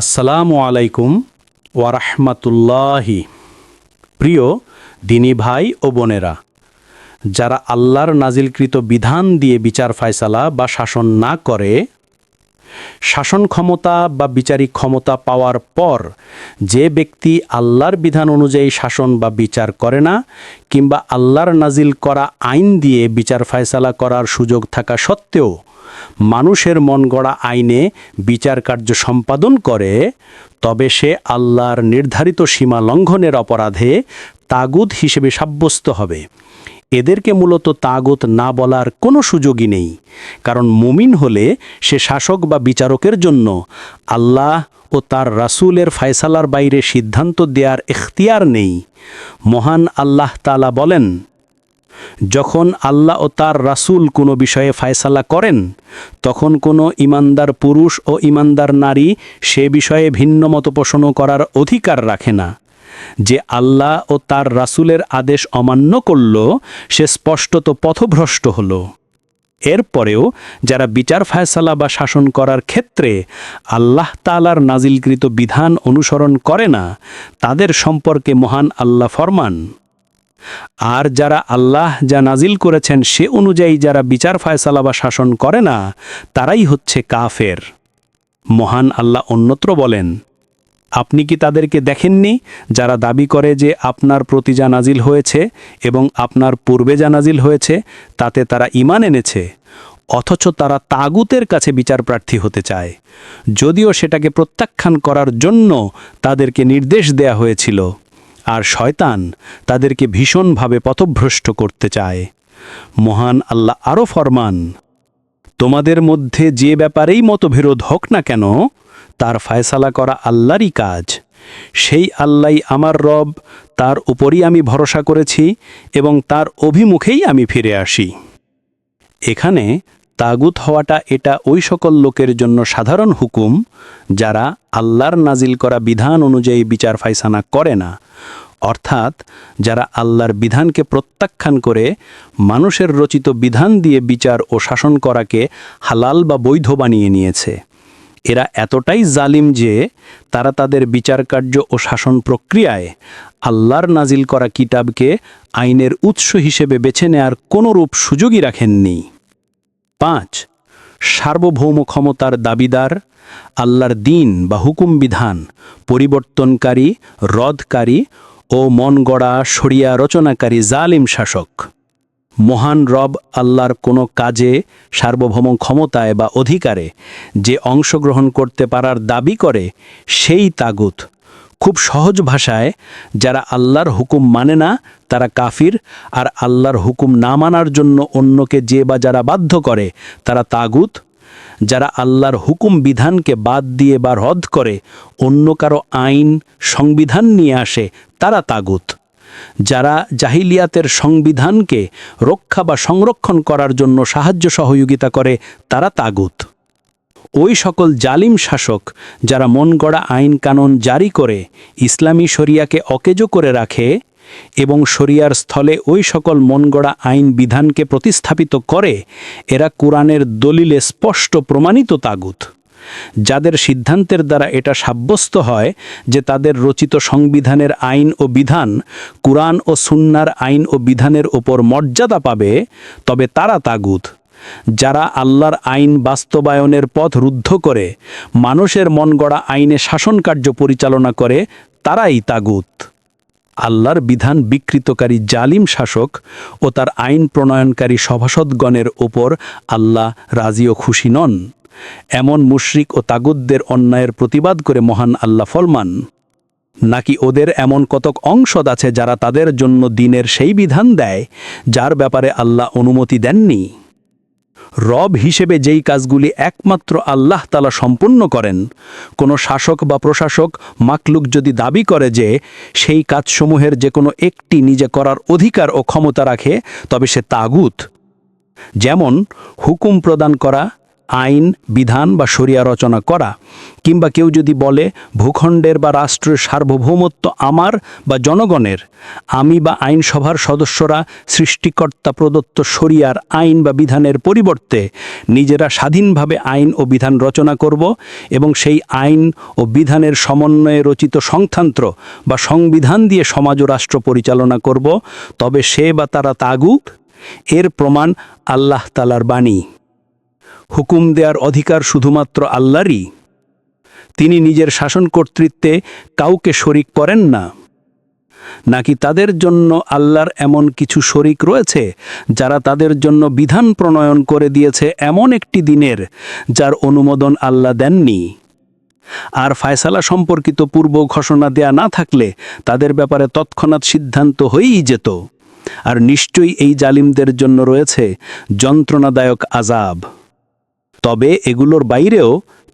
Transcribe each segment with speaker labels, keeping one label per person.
Speaker 1: আসসালামু আলাইকুম ওয়ারহমাতুল্লাহি। প্রিয় দিনী ভাই ও বোনেরা, যারা আল্লাহর নাজিলকৃত বিধান দিয়ে বিচার ফায়সালা বা শাসন না করে, শাসন ক্ষমতা বা বিচারিক ক্ষমতা পাওয়ার পর যে ব্যক্তি আল্লাহর বিধান অনুযায়ী শাসন বা বিচার করে না, কিংবা আল্লাহর নাজিল করা আইন দিয়ে বিচার ফায়সালা করার সুযোগ থাকা সত্ত্বেও মানুষের মন গড়া আইনে বিচার কার্য সম্পাদন করে, তবে সে আল্লাহর নির্ধারিত সীমা লঙ্ঘনের অপরাধে তাগুদ হিসেবে সাব্যস্ত হবে। এদেরকে মূলত তাগুত না বলার কোনো সুযোগই নেই, কারণ মুমিন হলে সে শাসক বা বিচারকের জন্য আল্লাহ ও তার রাসূলের ফায়সালার বাইরে সিদ্ধান্ত দেওয়ার এখতিয়ার নেই। মহান আল্লাহ তালা বলেন যখন আল্লাহ ও তার রাসূল কোনো বিষয়ে ফায়সালা করেন, তখন কোনো ইমানদার পুরুষ ও ইমানদার নারী সে বিষয়ে ভিন্ন মত পোষণ করার অধিকার রাখে না। যে আল্লাহ ও তার রাসূলের আদেশ অমান্য করল, সে স্পষ্টত পথভ্রষ্ট হল। এরপরেও যারা বিচার ফায়সালা বা শাসন করার ক্ষেত্রে আল্লাহ তালার নাজিলকৃত বিধান অনুসরণ করে না, তাদের সম্পর্কে মহান আল্লাহ ফরমান। আর যারা আল্লাহ যা নাজিল করেছেন সে অনুযায়ী যারা বিচার ফায়সালা বা শাসন করে না, তারাই হচ্ছে কাফের। মহান আল্লাহ অন্যত্র বলেন, আপনি কি তাদেরকে দেখেননি যারা দাবি করে যে আপনার প্রতি যা নাজিল হয়েছে এবং আপনার পূর্বে যা নাজিল হয়েছে, তাতে তারা ইমান এনেছে? অথচ তারা তাগুতের কাছে বিচার প্রার্থী হতে চায়। যদিও সেটাকে প্রত্যাখ্যান করার জন্য তাদেরকে নির্দেশ দেয়া হয়েছিল। আর শয়তান তাদেরকে ভীষণভাবে পথভ্রষ্ট করতে চায়। মহান আল্লাহ আরও ফরমান, তোমাদের মধ্যে যে ব্যাপারেই মতবিরোধ হোক না কেন, তার ফায়সালা করা আল্লাহরই কাজ। সেই আল্লাহ আমার রব, তার উপরই আমি ভরসা করেছি এবং তার অভিমুখেই আমি ফিরে আসি। এখানে তাগুত হওয়াটা এটা ওই সকল লোকের জন্য সাধারণ হুকুম যারা আল্লাহর নাজিল করা বিধান অনুযায়ী বিচার ফাইসানা করে না। অর্থাৎ যারা আল্লাহর বিধানকে প্রত্যাখ্যান করে, মানুষের রচিত বিধান দিয়ে বিচার ও শাসন করাকে হালাল বা বৈধ বানিয়ে নিয়েছে। এরা এতটাই জালিম যে তারা তাদের বিচার কার্য ও শাসন প্রক্রিয়ায় আল্লাহর নাজিল করা কিতাবকে আইনের উৎস হিসেবে বেছে নেয়ার কোনোরূপ সুযোগই রাখেননি। পাঁচ সার্বভৌম ক্ষমতার দাবিদার, আল্লাহর দিন বা হুকুম বিধান, পরিবর্তনকারী, রদকারী ও মন গড়া সরিয়া রচনাকারী জালিম শাসক। মহান রব আল্লাহর কোনো কাজে সার্বভৌম ক্ষমতায় বা অধিকারে যে অংশগ্রহণ করতে পারার দাবি করে, সেই তাগুত খুব সহজ ভাষায় যারা আল্লাহর হুকুম মানে না, তারা কাফির। আর আল্লাহর হুকুম না মানার জন্য অন্যকে যে বা যারা বাধ্য করে, তারা তাগুত। যারা আল্লাহর হুকুম বিধানকে বাদ দিয়ে বা রদ করে, অন্য কারও আইন, সংবিধান নিয়ে আসে, তারা তাগুত। যারা জাহিলিয়াতের সংবিধানকে রক্ষা বা সংরক্ষণ করার জন্য সাহায্য সহযোগিতা করে, তারা তাগুত। ওই সকল জালিম শাসক যারা মন গড়া আইন কানুন জারি করে ইসলামী শরিয়াকে অকেজো করে রাখে এবং শরিয়ার স্থলে ওই সকল মন গড়া আইন বিধানকে প্রতিস্থাপিত করে, এরা কোরআনের দলিলে স্পষ্ট প্রমাণিত তাগুত। যাদের সিদ্ধান্তের দ্বারা এটা সাব্যস্ত হয় যে তাদের রচিত সংবিধানের আইন ও বিধান কুরআন ও সুন্নার আইন ও বিধানের ওপর মর্যাদা পাবে, তবে তারা তাগুত। যারা আল্লাহর আইন বাস্তবায়নের পথ রুদ্ধ করে, মানুষের মন গড়া আইনে শাসন কার্য পরিচালনা করে, তারাই তাগুত। আল্লাহর বিধান বিকৃতকারী জালিম শাসক ও তার আইন প্রণয়নকারী সভাসদগণের ওপর আল্লাহ রাজি ও খুশি নন। এমন মুশরিক ও তাগুদদের অন্যায়ের প্রতিবাদ করে মহান আল্লাহ ফলমান নাকি ওদের এমন কতক অংশদ আছে যারা তাদের জন্য দিনের সেই বিধান দেয়, যার ব্যাপারে আল্লাহ অনুমতি দেননি? রব হিসেবে যেই কাজগুলি একমাত্র আল্লাহ তালা সম্পূর্ণ করেন, কোনো শাসক বা প্রশাসক, মাকলুক যদি দাবি করে যে সেই কাজসমূহের যে কোনো একটি নিজে করার অধিকার ও ক্ষমতা রাখে, তবে সে তাগুত। যেমন, হুকুম প্রদান করা আইন, বিধান বা শরিয়া রচনা করা, কিংবা কেউ যদি বলে, ভূখণ্ডের বা রাষ্ট্রের সার্বভৌমত্ব আমার বা জনগণের, আমি বা আইনসভার সদস্যরা সৃষ্টিকর্তা প্রদত্ত শরিয়ার আইন বা বিধানের পরিবর্তে নিজেরা স্বাধীনভাবে আইন ও বিধান রচনা করব এবং সেই আইন ও বিধানের সমন্বয়ে রচিত সংখ্যান্ত্র বা সংবিধান দিয়ে সমাজ ও রাষ্ট্র পরিচালনা করব, তবে সে বা তারা তাগুক, এর প্রমাণ আল্লাহ তালার বাণী। হুকুম দেওয়ার অধিকার শুধুমাত্র আল্লাহরই? তিনি নিজের শাসন কর্তৃত্বে কাউকে শরিক করেন না। নাকি তাদের জন্য আল্লাহর এমন কিছু শরিক রয়েছে, যারা তাদের জন্য বিধান প্রণয়ন করে দিয়েছে এমন একটি দিনের, যার অনুমোদন আল্লাহ দেননি? আর ফায়সালা সম্পর্কিত পূর্ব ঘোষণা দেয়া না থাকলে তাদের ব্যাপারে তৎক্ষণাৎ সিদ্ধান্ত হয়েই যেত। আর নিশ্চয়ই এই জালিমদের জন্য রয়েছে যন্ত্রণাদায়ক আজাব তবে এগুলোর বাইরেও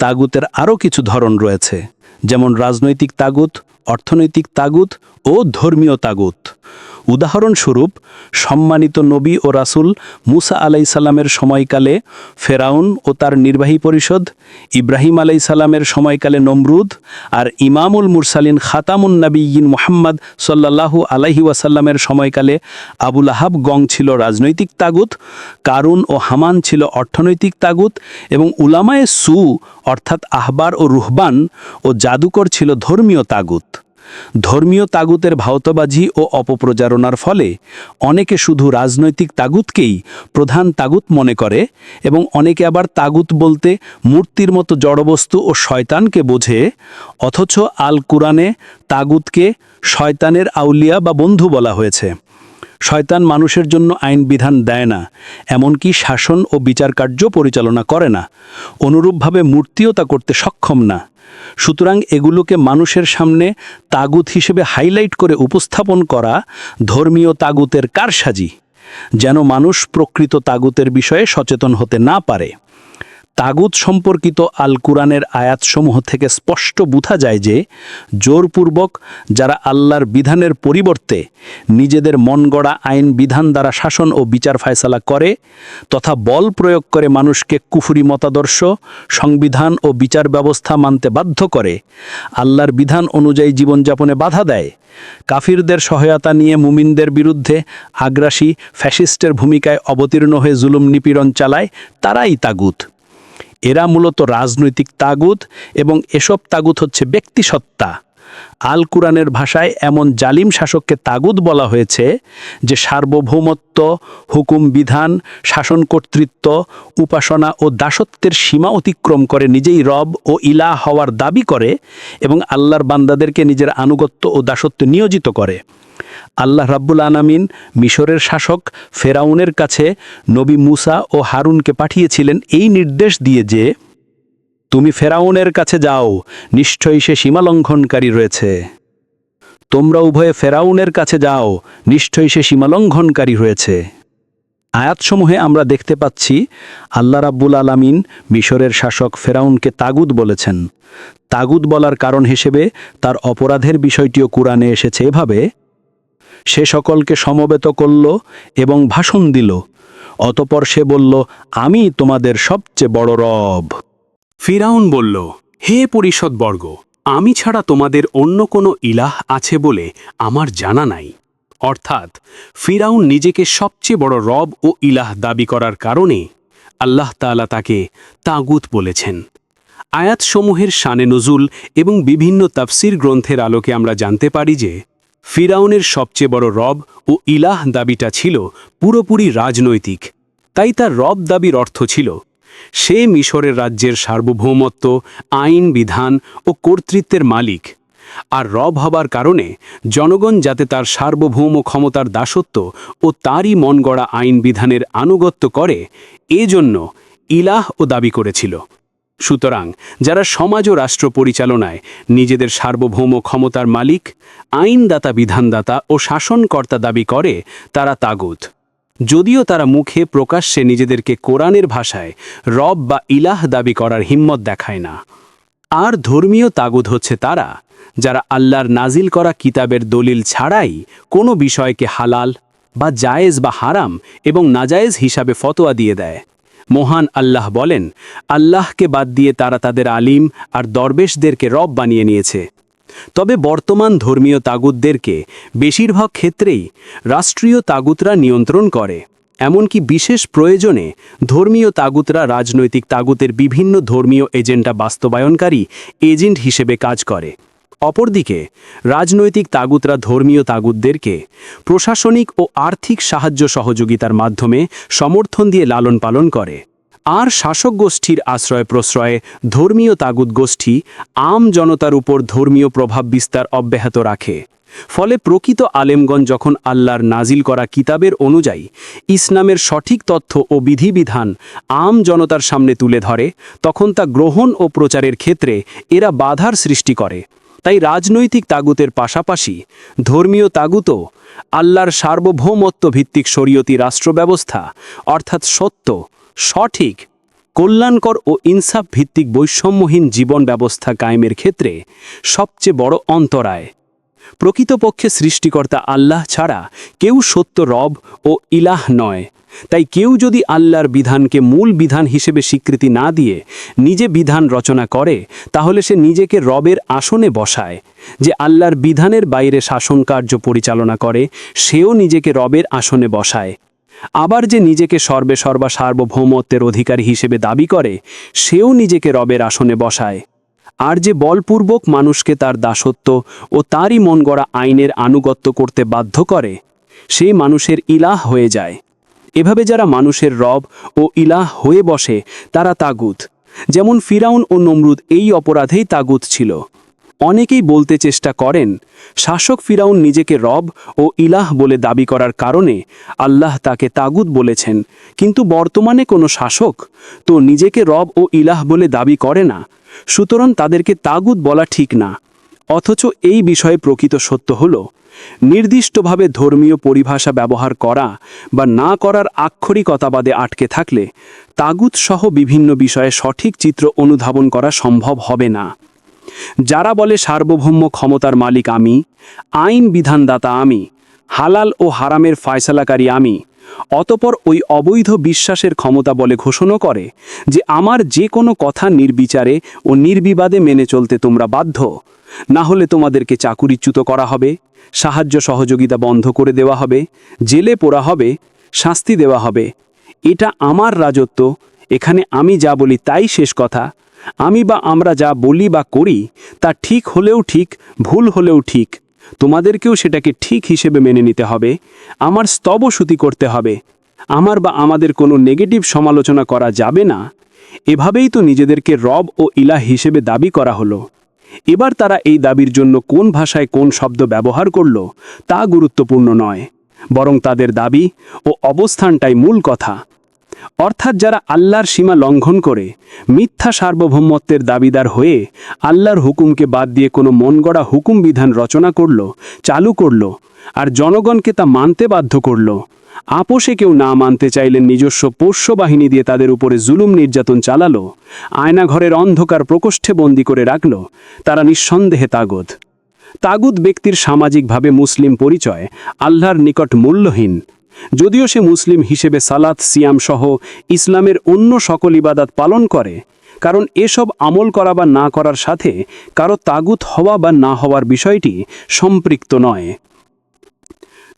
Speaker 1: তাগুতের আরও কিছু ধরন রয়েছে, যেমন রাজনৈতিক তাগুত, অর্থনৈতিক তাগুত ও ধর্মীয় তাগুত। উদাহরণস্বরূপ, সম্মানিত নবী ও রাসূল মুসা আলাইসাল্লামের সময়কালে ফেরাউন ও তার নির্বাহী পরিষদ, ইব্রাহিম আলাইসাল্লামের সময়কালে নমরুদ আর ইমামুল মুরসালিন খাতামুন নবীন মোহাম্মদ সাল্লাল্লাহু আলাইহি ওয়াসাল্লামের সময়কালে আবুল আহাব গং ছিল রাজনৈতিক তাগুত, কারুন ও হামান ছিল অর্থনৈতিক তাগুত এবং উলামায়ে সু অর্থাৎ আহবার ও রুহবান ও জাদুকর ছিল ধর্মীয় তাগুত। ধর্মীয় তাগুতের ভাওতাবাজি ও অপপ্রচারণার ফলে অনেকে শুধু রাজনৈতিক তাগুতকেই প্রধান তাগুত মনে করে এবং অনেকে আবার তাগুত বলতে মূর্তির মতো জড়বস্তু ও শয়তানকে বোঝে, অথচ আল কুরআনে তাগুতকে শয়তানের আউলিয়া বা বন্ধু বলা হয়েছে। শয়তান মানুষের জন্য আইন বিধান দেয় না, এমনকি শাসন ও বিচার কার্য পরিচালনা করে না। অনুরূপভাবে মূর্তিও তা করতে সক্ষম না। সুতরাং এগুলোকে মানুষের সামনে তাগুত হিসেবে হাইলাইট করে উপস্থাপন করা ধর্মীয় তাগুতের কারসাজি, যেন মানুষ প্রকৃত তাগুতের বিষয়ে সচেতন হতে না পারে। তাগুত সম্পর্কিত আল কুরআনের আয়াতসমূহ থেকে স্পষ্ট বোঝা যায় যে, জোরপূর্বক যারা আল্লাহর বিধানের পরিবর্তে নিজেদের মন গড়া আইন বিধান দ্বারা শাসন ও বিচার ফায়সালা করে, তথা বল প্রয়োগ করে মানুষকে কুফুরি মতাদর্শ, সংবিধান ও বিচার ব্যবস্থা মানতে বাধ্য করে, আল্লাহর বিধান অনুযায়ী জীবনযাপনে বাধা দেয়, কাফিরদের সহায়তা নিয়ে মুমিনদের বিরুদ্ধে আগ্রাসী ফ্যাসিস্টের ভূমিকায় অবতীর্ণ হয়ে জুলুম নিপীড়ন চালায়, তারাই তাগুত। এরা মূলত রাজনৈতিক তাগুত এবং এসব তাগুত হচ্ছে ব্যক্তিসত্তা। আল কুরআনের ভাষায় এমন জালিম শাসককে তাগুত বলা হয়েছে যে সার্বভৌমত্ব, হুকুম বিধান, শাসন কর্তৃত্ব, উপাসনা ও দাসত্বের সীমা অতিক্রম করে নিজেই রব ও ইলা হওয়ার দাবি করে এবং আল্লাহর বান্দাদেরকে নিজের আনুগত্য ও দাসত্ব নিয়োজিত করে। আল্লাহ রাব্বুল আনামিন মিশরের শাসক ফেরাউনের কাছে নবী মুসা ও হারুনকে পাঠিয়েছিলেন এই নির্দেশ দিয়ে যে, তুমি ফেরাউনের কাছে যাও, নিশ্চয়ই সে সীমালঙ্ঘনকারী রয়েছে। তোমরা উভয়ে ফেরাউনের কাছে যাও, নিশ্চয়ই সে সীমালঙ্ঘনকারী রয়েছে। আয়াতসমূহে আমরা দেখতে পাচ্ছি, আল্লাহ রাব্বুল আলামিন মিশরের শাসক ফেরাউনকে তাগুদ বলেছেন। তাগুদ বলার কারণ হিসেবে তার অপরাধের বিষয়টিও কুরআনে এসেছে। এভাবে সে সকলকে সমবেত করল এবং ভাষণ দিল। অতপর সে বলল, আমি তোমাদের সবচেয়ে বড় রব।
Speaker 2: ফিরাউন বলল, হে পরিষদবর্গ, আমি ছাড়া তোমাদের অন্য কোনো ইলাহ আছে বলে আমার জানা নাই। অর্থাৎ, ফিরাউন নিজেকে সবচেয়ে বড় রব ও ইলাহ দাবি করার কারণে আল্লাহ তাআলা তাকে তাগুত বলেছেন। আয়াতসমূহের শানে নজুল এবং বিভিন্ন তাফসির গ্রন্থের আলোকে আমরা জানতে পারি যে ফিরাউনের সবচেয়ে বড় রব ও ইলাহ দাবিটা ছিল পুরোপুরি রাজনৈতিক। তাই তার রব দাবির অর্থ ছিল, সে মিশরের রাজ্যের সার্বভৌমত্ব, আইন, বিধান ও কর্তৃত্বের মালিক। আর রব হবার কারণে জনগণ যাতে তার সার্বভৌম ক্ষমতার দাসত্ব ও তারই মন গড়া আইন বিধানের আনুগত্য করে, এজন্য ইলাহ ও দাবি করেছিল। সুতরাং যারা সমাজ ও রাষ্ট্র পরিচালনায় নিজেদের সার্বভৌম ক্ষমতার মালিক, আইনদাতা, বিধানদাতা ও শাসনকর্তা দাবি করে, তারা তাগুত। যদিও তারা মুখে প্রকাশ্যে নিজেদেরকে কোরআনের ভাষায় রব বা ইলাহ দাবি করার হিম্মত দেখায় না। আর ধর্মীয় তাগুদ হচ্ছে তারা, যারা আল্লাহর নাজিল করা কিতাবের দলিল ছাড়াই কোনো বিষয়কে হালাল বা জায়েজ বা হারাম এবং নাজায়েজ হিসাবে ফতোয়া দিয়ে দেয়। মহান আল্লাহ বলেন, আল্লাহকে বাদ দিয়ে তারা তাদের আলিম আর দরবেশদেরকে রব বানিয়ে নিয়েছে। তবে বর্তমান ধর্মীয় তাগুতদেরকে বেশিরভাগ ক্ষেত্রেই রাষ্ট্রীয় তাগুতরা নিয়ন্ত্রণ করে। এমনকি বিশেষ প্রয়োজনে ধর্মীয় তাগুতরা রাজনৈতিক তাগুতের বিভিন্ন ধর্মীয় এজেন্ডা বাস্তবায়নকারী এজেন্ট হিসেবে কাজ করে। অপরদিকে, রাজনৈতিক তাগুতরা ধর্মীয় তাগুতদেরকে প্রশাসনিক ও আর্থিক সাহায্য সহযোগিতার মাধ্যমে সমর্থন দিয়ে লালন পালন করে। আর শাসক গোষ্ঠীর আশ্রয় প্রশ্রয়ে ধর্মীয় তাগুত গোষ্ঠী আম জনতার উপর ধর্মীয় প্রভাব বিস্তার অব্যাহত রাখে। ফলে প্রকৃত আলেমগণ যখন আল্লাহর নাজিল করা কিতাবের অনুযায়ী ইসলামের সঠিক তথ্য ও বিধিবিধান আম জনতার সামনে তুলে ধরে, তখন তা গ্রহণ ও প্রচারের ক্ষেত্রে এরা বাধার সৃষ্টি করে। তাই রাজনৈতিক তাগুতের পাশাপাশি ধর্মীয় তাগুতও আল্লাহর সার্বভৌমত্ব ভিত্তিক শরীয়তি রাষ্ট্রব্যবস্থা, অর্থাৎ সত্য, সঠিক, কল্যাণকর ও ইনসাফ ভিত্তিক বৈষম্যহীন জীবন ব্যবস্থা কায়েমের ক্ষেত্রে সবচেয়ে বড় অন্তরায়। প্রকৃতপক্ষে সৃষ্টিকর্তা আল্লাহ ছাড়া কেউ সত্য রব ও ইলাহ নয়। তাই কেউ যদি আল্লাহর বিধানকে মূল বিধান হিসেবে স্বীকৃতি না দিয়ে নিজে বিধান রচনা করে, তাহলে সে নিজেকে রবের আসনে বসায়। যে আল্লাহর বিধানের বাইরে শাসন কার্য পরিচালনা করে, সেও নিজেকে রবের আসনে বসায়। আবার যে নিজেকে সর্বে সর্বা সার্বভৌমত্বের অধিকারী হিসেবে দাবি করে, সেও নিজেকে রবের আসনে বসায়। আর যে বলপূর্বক মানুষকে তার দাসত্ব ও তারই মন গড়া আইনের আনুগত্য করতে বাধ্য করে সেই মানুষের ইলাহ হয়ে যায়। এভাবে যারা মানুষের রব ও ইলাহ হয়ে বসে, তারা তাগুত। যেমন ফিরাউন ও নমরুদ এই অপরাধেই তাগুত ছিল। অনেকেই বলতে চেষ্টা করেন, শাসক ফিরাউন নিজেকে রব ও ইলাহ বলে দাবি করার কারণে আল্লাহ তাকে তাগুত বলেছেন, কিন্তু বর্তমানে কোনো শাসক তো নিজেকে রব ও ইলাহ বলে দাবি করে না, সুতরাং তাদেরকে তাগুত বলা ঠিক না। অথচ এই বিষয়ে প্রকৃত সত্য হল, নির্দিষ্টভাবে ধর্মীয় পরিভাষা ব্যবহার করা বা না করার আক্ষরিকতাবাদে আটকে থাকলে তাগুত সহ বিভিন্ন বিষয়ে সঠিক চিত্র অনুধাবন করা সম্ভব হবে না। যারা বলে সার্বভৌম ক্ষমতার মালিক আমি, আইন বিধানদাতা আমি, হালাল ও হারামের ফয়সালাকারী আমি অতপর ওই অবৈধ বিশ্বাসের ক্ষমতা বলে ঘোষণা করে যে আমার যে কোনো কথা নির্বিচারে ও নির্বিবাদে মেনে চলতে তোমরা বাধ্য। না হলে তোমাদেরকে চাকুরিচ্যুত করা হবে, সাহায্য সহযোগিতা বন্ধ করে দেওয়া হবে, জেলে পোড়া হবে, শাস্তি দেওয়া হবে। এটা আমার রাজত্ব, এখানে আমি যা বলি তাই শেষ কথা। আমি বা আমরা যা বলি বা করি তা ঠিক হলেও ঠিক, ভুল হলেও ঠিক। তোমাদেরকেও সেটাকে ঠিক হিসেবে মেনে নিতে হবে। আমার স্তবসুতি করতে হবে। আমার বা আমাদের কোনো নেগেটিভ সমালোচনা করা যাবে না। এভাবেই তো নিজেদেরকে রব ও ইলাহ হিসেবে দাবি করা হলো। এবার তারা এই দাবির জন্য কোন ভাষায় কোন শব্দ ব্যবহার করল, তা গুরুত্বপূর্ণ নয়। বরং তাদের দাবি ও অবস্থানটাই মূল কথা। অর্থাৎ যারা আল্লাহর সীমা লঙ্ঘন করে, মিথ্যা সার্বভৌমত্বের দাবিদার হয়ে আল্লাহর হুকুমকে বাদ দিয়ে কোনো মন গড়া হুকুম বিধান রচনা করল, চালু করল, আর জনগণকে তা মানতে বাধ্য করল। আপোষে কেউ না মানতে চাইলে নিজস্ব পোষ্য বাহিনী দিয়ে তাদের উপরে জুলুম নির্যাতন চালালো, আয়নাঘরের অন্ধকার প্রকোষ্ঠে বন্দি করে রাখল, তারা নিঃসন্দেহে তাগদ তাগুদ ব্যক্তির সামাজিকভাবে মুসলিম পরিচয় আল্লাহর নিকট মূল্যহীন। যদিও সে মুসলিম হিসেবে সালাত, সিয়াম সহ ইসলামের অন্য সকল ইবাদাত পালন করে, কারণ এসব আমল করা বা না করার সাথে কারও তাগুত হওয়া বা না হওয়ার বিষয়টি সম্পৃক্ত নয়।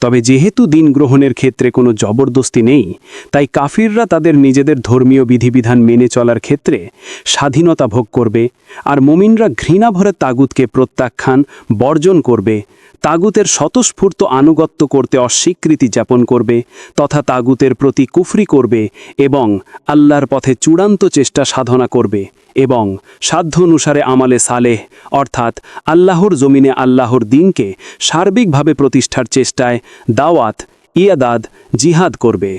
Speaker 2: তবে যেহেতু দিন গ্রহণের ক্ষেত্রে কোনো জবরদস্তি নেই, তাই কাফিররা তাদের নিজেদের ধর্মীয় বিধিবিধান মেনে চলার ক্ষেত্রে স্বাধীনতা ভোগ করবে আর মুমিনরা ঘৃণাভরে তাগুতকে প্রত্যাখ্যান, বর্জন করবে। তাগুতের স্বতঃস্ফূর্ত আনুগত্য করতে অস্বীকৃতি যাপন করবে তথা তাগুতের প্রতি কুফরি করবে এবং আল্লাহর পথে চূড়ান্ত চেষ্টা সাধনা করবে এবং সাধ্য অনুসারে আমালে সালেহ, অর্থাৎ আল্লাহর জমিনে আল্লাহর দিনকে সার্বিকভাবে প্রতিষ্ঠার চেষ্টায় দাওয়াত ইয়াদাদ জিহাদ করবে।